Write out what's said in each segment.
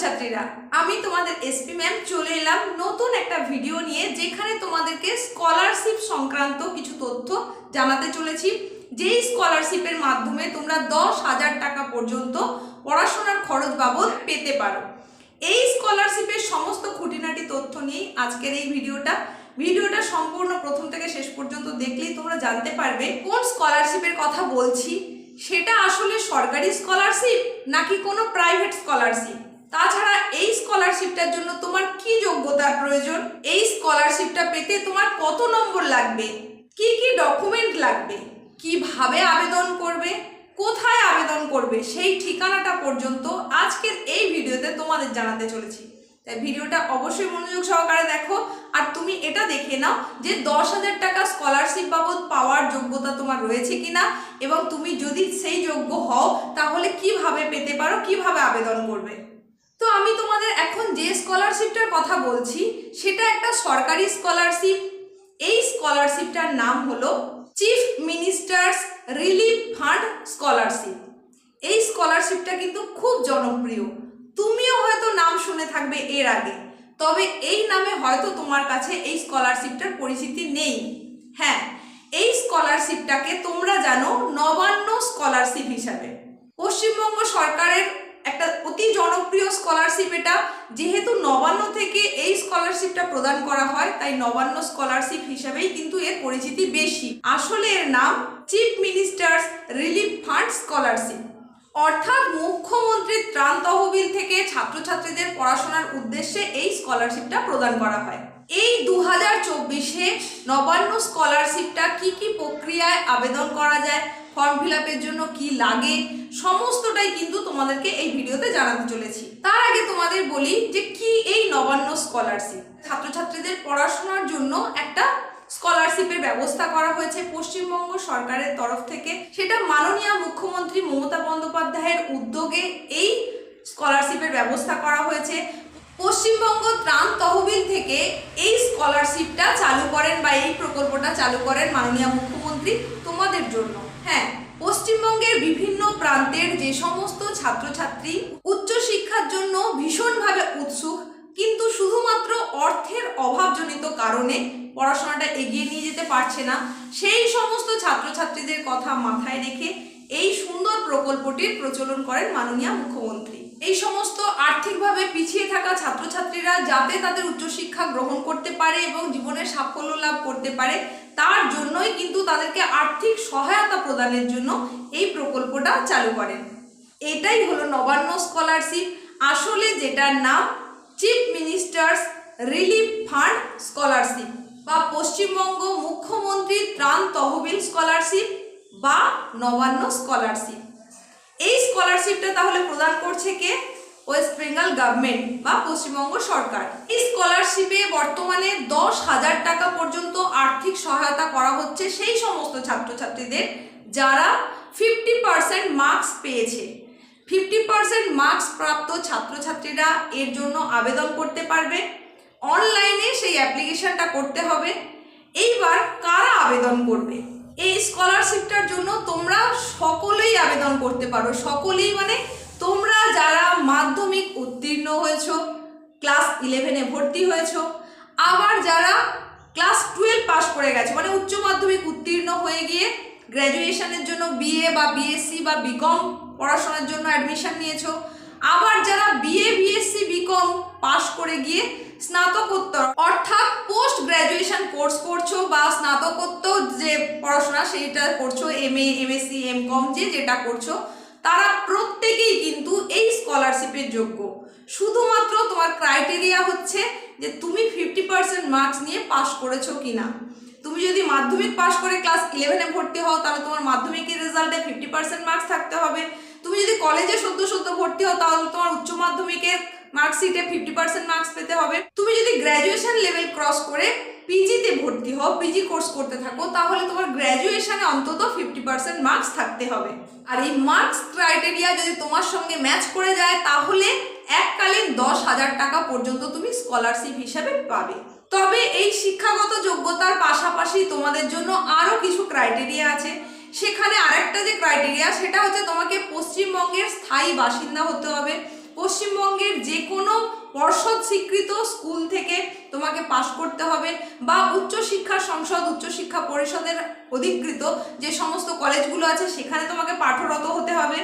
ছাত্রছাত্রীরা আমি তোমাদের এসপি ম্যাম চলে এলাম নতুন একটা ভিডিও নিয়ে যেখানে তোমাদেরকে স্কলারশিপ সংক্রান্ত কিছু তথ্য জানাতে চলেছি। যেই স্কলারশিপের মাধ্যমে তোমরা দশ হাজার টাকা পর্যন্ত পড়াশোনার খরচ বাবদ পেতে পারো। এই স্কলারশিপের সমস্ত খুঁটিনাটি তথ্য নিয়েই আজকের এই ভিডিওটা ভিডিওটা সম্পূর্ণ প্রথম থেকে শেষ পর্যন্ত দেখলেই তোমরা জানতে পারবে কোন স্কলারশিপের কথা বলছি। সেটা আসলে সরকারি স্কলারশিপ নাকি কোনো প্রাইভেট স্কলারশিপ তাছাড়া এই স্কলারশিপটার জন্য তোমার কি যোগ্যতার প্রয়োজন? এই স্কলারশিপটা পেতে তোমার কত নম্বর লাগবে? কি কি ডকুমেন্ট লাগবে? কীভাবে আবেদন করবে? কোথায় আবেদন করবে? সেই ঠিকানাটা পর্যন্ত আজকের এই ভিডিওতে তোমাদের জানাতে চলেছি। তাই ভিডিওটা অবশ্যই মনোযোগ সহকারে দেখো আর তুমি এটা দেখে নাও যে দশ হাজার টাকা স্কলারশিপ বাবদ পাওয়ার যোগ্যতা তোমার রয়েছে কিনা এবং তুমি যদি সেই যোগ্য হও, তাহলে কীভাবে পেতে পারো, কীভাবে আবেদন করবে? তো আমি তোমাদের এখন যে স্কলারশিপটার কথা বলছি, সেটা একটা সরকারি স্কলারশিপ এই স্কলারশিপটার নাম হলো chief minister's relief fund scholarship এই স্কলারশিপটা কিন্তু খুব জনপ্রিয়। তুমিও হয়তো নাম শুনে থাকবে এর আগে, তবে এই নামে হয়তো তোমার কাছে এই স্কলারশিপটার পরিচিতি নেই। হ্যাঁ এই স্কলারশিপটাকে তোমরা জানো নবান্ন স্কলারশিপ হিসাবে। পশ্চিমবঙ্গ সরকারের একটা অতি জনপ্রিয় স্কলারশিপ এটা। যেহেতু নবান্ন থেকে এই স্কলারশিপটা প্রদান করা হয়, তাই নবান্ন স্কলারশিপ হিসাবেই কিন্তু এর পরিচিতি বেশি। আসলে এর নাম chief minister's relief fund scholarship অর্থাৎ মুখ্যমন্ত্রীর ত্রাণ তহবিল থেকে ছাত্রছাত্রীদের পড়াশোনার উদ্দেশ্যে এই স্কলারশিপটা প্রদান করা হয়। এই দু হাজার চব্বিশে নবান্ন স্কলারশিপটা কি কি প্রক্রিয়ায় আবেদন করা যায়? ফর্ম ফিল জন্য কি লাগে, সমস্তটাই কিন্তু তোমাদেরকে এই ভিডিওতে জানাতে চলেছি। তার আগে তোমাদের বলি যে কি এই নবান্ন স্কলারশিপ ছাত্রছাত্রীদের পড়াশোনার জন্য একটা স্কলারশিপের ব্যবস্থা করা হয়েছে পশ্চিমবঙ্গ সরকারের তরফ থেকে। সেটা মাননীয় মুখ্যমন্ত্রী মমতা বন্দ্যোপাধ্যায়ের উদ্যোগে এই স্কলারশিপের ব্যবস্থা করা হয়েছে। পশ্চিমবঙ্গ ত্রাণ তহবিল থেকে এই স্কলারশিপটা চালু করেন বা এই প্রকল্পটা চালু করেন মাননীয় মুখ্যমন্ত্রী তোমাদের জন্য। হ্যাঁ পশ্চিমবঙ্গের বিভিন্ন প্রান্তের যে সমস্ত ছাত্রছাত্রী উচ্চশিক্ষার জন্য ভীষণভাবে উৎসুক, কিন্তু শুধুমাত্র অর্থের অভাবজনিত কারণে পড়াশোনাটা এগিয়ে নিয়ে যেতে পারছে না। সেই সমস্ত ছাত্রছাত্রীদের কথা মাথায় রেখে এই সুন্দর প্রকল্পটির প্রচলন করেন মাননীয় মুখ্যমন্ত্রী। এই সমস্ত আর্থিকভাবে পিছিয়ে থাকা ছাত্রছাত্রীরা যাতে তাদের উচ্চশিক্ষা গ্রহণ করতে পারে এবং জীবনে সাফল্য লাভ করতে পারে, তার জন্যই কিন্তু তাদেরকে আর্থিক সহায়তা প্রদানের জন্য এই প্রকল্পটা চালু করেন। এটাই হলো নবান্ন স্কলারশিপ। আসলে যেটার নাম chief minister's relief fund scholarship বা পশ্চিমবঙ্গ মুখ্যমন্ত্রী ত্রাণ তহবিল স্কলারশিপ বা নবান্ন স্কলারশিপ। স্কলারশিপটা তাহলে প্রদান করছে কে? ওয়েস্ট বেঙ্গল গভর্নমেন্ট বা পশ্চিমবঙ্গ সরকার। এই স্কলারশিপে বর্তমানে দশ হাজার টাকা পর্যন্ত আর্থিক সহায়তা করা হচ্ছে সেই সমস্ত ছাত্রছাত্রীদের যারা ফিফটি পার্সেন্ট মার্কস পেয়েছে। ফিফটি পার্সেন্ট মার্কস প্রাপ্ত ছাত্রছাত্রীরা এর জন্য আবেদন করতে পারবে। অনলাইনে সেই অ্যাপ্লিকেশনটা করতে হবে। এইবার কারা আবেদন করবে? এই স্কলারশিপটার জন্য তোমরা সকলেই আবেদন করতে পারো। সকলেই মানে তোমরা যারা মাধ্যমিক উত্তীর্ণ হয়েছো, ক্লাস ইলেভেনে ভর্তি হয়েছো, আবার যারা ক্লাস টুয়েলভ পাস করে গেছে মানে উচ্চ মাধ্যমিক উত্তীর্ণ হয়ে গিয়ে গ্র্যাজুয়েশনের জন্য বিএ বা বিএসসি বা বিকম পড়াশোনার জন্য অ্যাডমিশন নিয়েছো, আবার যারা বিএ বিএসসি বিকম পাশ করে গিয়ে স্নাতকোত্তর, অর্থাৎ পোস্ট গ্র্যাজুয়েশন কোর্স করছ বা স্নাতকোত্তর যে পড়াশোনা সেইটা করছ M A MSc M Com যে যেটা করছ, তারা প্রত্যেকেই কিন্তু এই স্কলারশিপের যোগ্য। শুধুমাত্র তোমার ক্রাইটেরিয়া হচ্ছে যে তুমি ফিফটি পার্সেন্ট মার্কস নিয়ে পাশ করেছ কিনা। তুমি যদি মাধ্যমিক পাশ করে ক্লাস ইলেভেনে ভর্তি হও, তাহলে তোমার মাধ্যমিকের রেজাল্টে ফিফটি পার্সেন্ট মার্কস থাকতে হবে। তুমি যদি কলেজে সদ্য সদ্য ভর্তি হও, তাহলে তোমার উচ্চ মাধ্যমিকের মার্কশিটে ফিফটি পার্সেন্ট মার্কস পেতে হবে। তুমি যদি গ্র্যাজুয়েশন লেভেল ক্রস করে পিজিতে ভর্তি হও পিজি কোর্স করতে থাকো, তাহলে তোমার গ্র্যাজুয়েশনে অন্তত ফিফটি পার্সেন্ট মার্কস থাকতে হবে। আর এই মার্কস ক্রাইটেরিয়া যদি তোমার সঙ্গে ম্যাচ করে যায়, তাহলে এককালীন দশ হাজার টাকা পর্যন্ত তুমি স্কলারশিপ হিসাবে পাবে। তবে এই শিক্ষাগত যোগ্যতার পাশাপাশি তোমাদের জন্য আরও কিছু ক্রাইটেরিয়া আছে। সেখানে আরেকটা যে ক্রাইটেরিয়া সেটা হচ্ছে তোমাকে পশ্চিমবঙ্গের স্থায়ী বাসিন্দা হতে হবে। পশ্চিমবঙ্গের যে কোনো পর্ষদ স্বীকৃত স্কুল থেকে তোমাকে পাশ করতে হবে বা উচ্চশিক্ষা সংসদ, উচ্চশিক্ষা পরিষদের অধিকৃত যে সমস্ত কলেজগুলো আছে, সেখানে তোমাকে পাঠরত হতে হবে।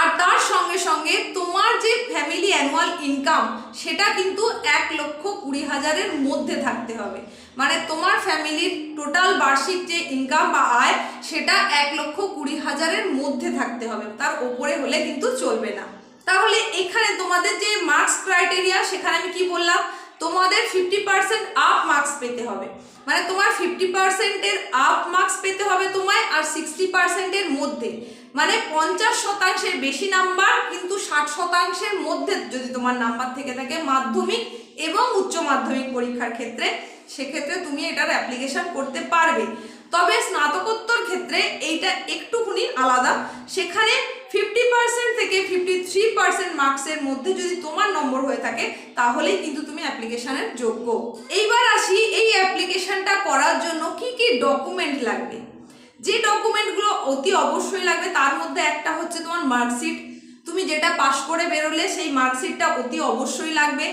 আর তার সঙ্গে সঙ্গে তোমার যে ফ্যামিলি অ্যানুয়াল ইনকাম সেটা কিন্তু এক লক্ষ কুড়ি হাজারের মধ্যে থাকতে হবে। মানে তোমার ফ্যামিলির টোটাল বার্ষিক যে ইনকাম বা আয়, সেটা এক লক্ষ কুড়ি হাজারের মধ্যে থাকতে হবে। তার ওপরে হলে কিন্তু চলবে না। তাহলে এখানে তোমাদের যে মার্কস ক্রাইটেরিয়া সেখানে আমি কি বললাম? তোমাদের ফিফটি পার্সেন্ট আপ মার্কস পেতে হবে। মানে তোমার ফিফটি পার্সেন্টের আপ মার্কস পেতে হবে তোমায় আর সিক্সটি পার্সেন্টের মধ্যে। মানে পঞ্চাশ শতাংশের বেশি নাম্বার কিন্তু ষাট শতাংশের মধ্যে যদি তোমার নাম্বার থেকে থাকে মাধ্যমিক এবং উচ্চ মাধ্যমিক পরীক্ষার ক্ষেত্রে, সেক্ষেত্রে তুমি এটার অ্যাপ্লিকেশন করতে পারবে। তবে স্নাতকোত্তর ক্ষেত্রে এইটা একটুখানি আলাদা। সেখানে ফিফটি পার্সেন্ট থেকে ফিফটি থ্রি পার্সেন্ট মার্কসের মধ্যে যদি তোমার নম্বর হয়ে থাকে, তাহলেই কিন্তু তুমি অ্যাপ্লিকেশানের যোগ্য। এইবার আসি এই অ্যাপ্লিকেশনটা করার জন্য কি কি ডকুমেন্ট লাগবে? যে ডকুমেন্টগুলো অতি অবশ্যই লাগবে, তার মধ্যে একটা হচ্ছে তোমার মার্কশিট তুমি যেটা পাশ করে বেরোলে সেই মার্কশিটটা অতি অবশ্যই লাগবে।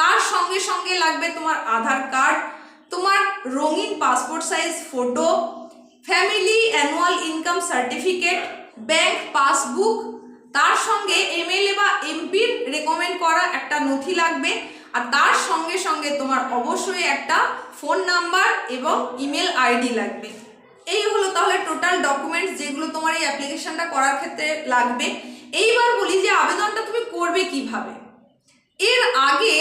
তার সঙ্গে সঙ্গে লাগবে তোমার আধার কার্ড তোমার রঙিন passport size photo family annual income certificate bank passbook তার সঙ্গে এমএলএ বা এমপির রেকমেন্ড করা একটা নথি লাগবে। আর তার সঙ্গে সঙ্গে তোমার অবশ্যই একটা ফোন নাম্বার এবং ইমেল আইডি লাগবে। এই হলো তাহলে টোটাল ডকুমেন্টস যেগুলো তোমার এই অ্যাপ্লিকেশনটা করার ক্ষেত্রে লাগবে। এইবার বলি যে আবেদনটা তুমি করবে কীভাবে? এর আগে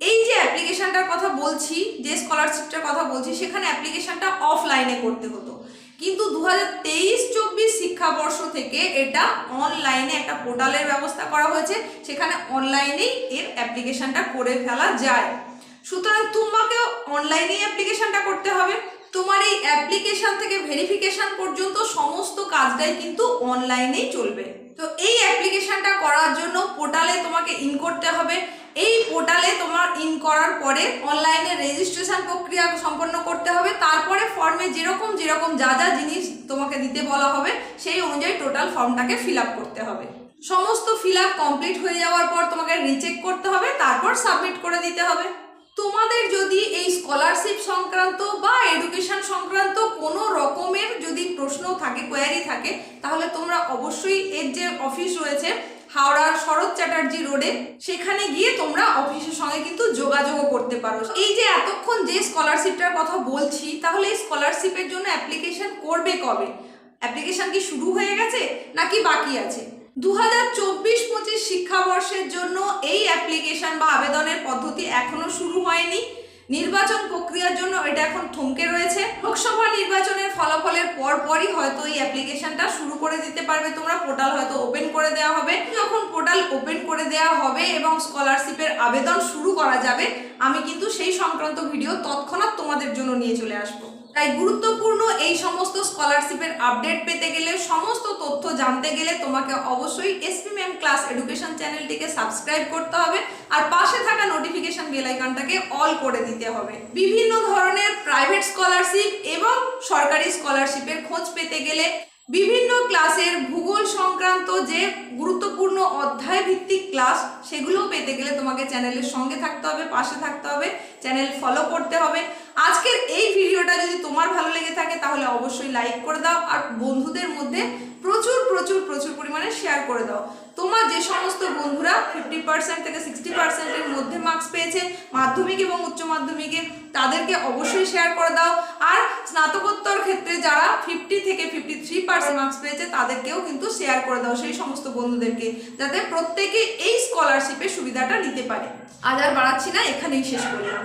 এই যে অ্যাপ্লিকেশানটার কথা বলছি, যে স্কলারশিপটার কথা বলছি, সেখানে অ্যাপ্লিকেশনটা অফলাইনে করতে হতো। কিন্তু দু হাজার তেইশ চব্বিশ শিক্ষাবর্ষ থেকে এটা অনলাইনে একটা পোর্টালের ব্যবস্থা করা হয়েছে, সেখানে অনলাইনেই এর অ্যাপ্লিকেশনটা করে ফেলা যায়। সুতরাং তোমাকেও অনলাইনেই অ্যাপ্লিকেশনটা করতে হবে। তোমার এই অ্যাপ্লিকেশন থেকে ভেরিফিকেশন পর্যন্ত সমস্ত কাজটাই কিন্তু অনলাইনেই চলবে। তো এই অ্যাপ্লিকেশনটা করার জন্য পোর্টালে তোমাকে ইন করতে হবে। এই পোর্টালে করার পরে অনলাইনে রেজিস্ট্রেশন প্রক্রিয়া সম্পন্ন করতে হবে। তারপরে ফর্মে যেরকম যেরকম যা যা জিনিস তোমাকে দিতে বলা হবে, সেই অনুযায়ী টোটাল ফর্মটাকে ফিল করতে হবে। সমস্ত ফিল কমপ্লিট হয়ে যাওয়ার পর তোমাকে রিচেক করতে হবে, তারপর সাবমিট করে দিতে হবে। তোমাদের যদি এই স্কলারশিপ সংক্রান্ত বা এডুকেশন সংক্রান্ত কোনো রকমের যদি প্রশ্ন থাকে কোয়ারি থাকে, তাহলে তোমরা অবশ্যই এর যে অফিস রয়েছে হাওড়ার শরৎ চ্যাটার্জি রোডে। সেখানে গিয়ে তোমরা অফিসের সঙ্গে কিন্তু যোগাযোগও করতে পারো। এই যে এতক্ষণ যে স্কলারশিপটার কথা বলছি, তাহলে এই স্কলারশিপের জন্য অ্যাপ্লিকেশন করবে কবে? অ্যাপ্লিকেশন কি শুরু হয়ে গেছে নাকি বাকি আছে? দু হাজার চব্বিশ পঁচিশ শিক্ষাবর্ষের জন্য এই অ্যাপ্লিকেশন বা আবেদনের পদ্ধতি এখনও শুরু হয়নি। নির্বাচন প্রক্রিয়ার জন্য এটা এখন থমকে রয়েছে। লোকসভা নির্বাচনের ফলাফলের পরপরই হয়তো এই অ্যাপ্লিকেশনটা শুরু করে দিতে পারবে তোমরা। পোর্টাল হয়তো ওপেন করে দেওয়া হবে। যখন পোর্টাল ওপেন করে দেওয়া হবে এবং স্কলারশিপের আবেদন শুরু করা যাবে, আমি কিন্তু সেই সংক্রান্ত ভিডিও তৎক্ষণাৎ তোমাদের জন্য নিয়ে চলে আসব। তাই গুরুত্বপূর্ণ এই সমস্ত স্কলারশিপের আপডেট পেতে গেলে সমস্ত তথ্য জানতে গেলে তোমাকে অবশ্যই এসপি ম্যাম ক্লাস এডুকেশন চ্যানেলটিকে সাবস্ক্রাইব করতে হবে আর পাশে থাকা নোটিফিকেশন বেল আইকনটাকে অল করে দিতে হবে। বিভিন্ন ধরনের প্রাইভেট স্কলারশিপ এবং সরকারি স্কলারশিপের খোঁজ পেতে গেলে বিভিন্ন ক্লাসের ভূগোল সংক্রান্ত যে গুরুত্বপূর্ণ অধ্যায় ভিত্তিক ক্লাস সেগুলো পেতে গেলে তোমাকে চ্যানেলের সঙ্গে থাকতে হবে, পাশে থাকতে হবে, চ্যানেল ফলো করতে হবে। আজকের এই ভিডিওটা যদি তোমার ভালো লেগে থাকে, তাহলে অবশ্যই লাইক করে দাও আর বন্ধুদের মধ্যে প্রচুর প্রচুর প্রচুর পরিমাণে শেয়ার করে দাও। তোমার যে সমস্ত বন্ধুরা ফিফটি পার্সেন্ট থেকে সিক্সটি পার্সেন্টের মধ্যে মার্কস পেয়েছে, মাধ্যমিক এবং উচ্চ মাধ্যমিকে, তাদেরকে অবশ্যই শেয়ার করে দাও। আর স্নাতকোত্তর ক্ষেত্রে যারা ফিফটি থেকে ফিফটি থ্রি পার্সেন্ট মার্কস পেয়েছে, তাদেরকেও কিন্তু শেয়ার করে দাও সেই সমস্ত বন্ধুদেরকে, যাতে প্রত্যেকে এই স্কলারশিপের সুবিধাটা নিতে পারে। আজ আর বাড়াচ্ছি না এখানেই শেষ করলাম।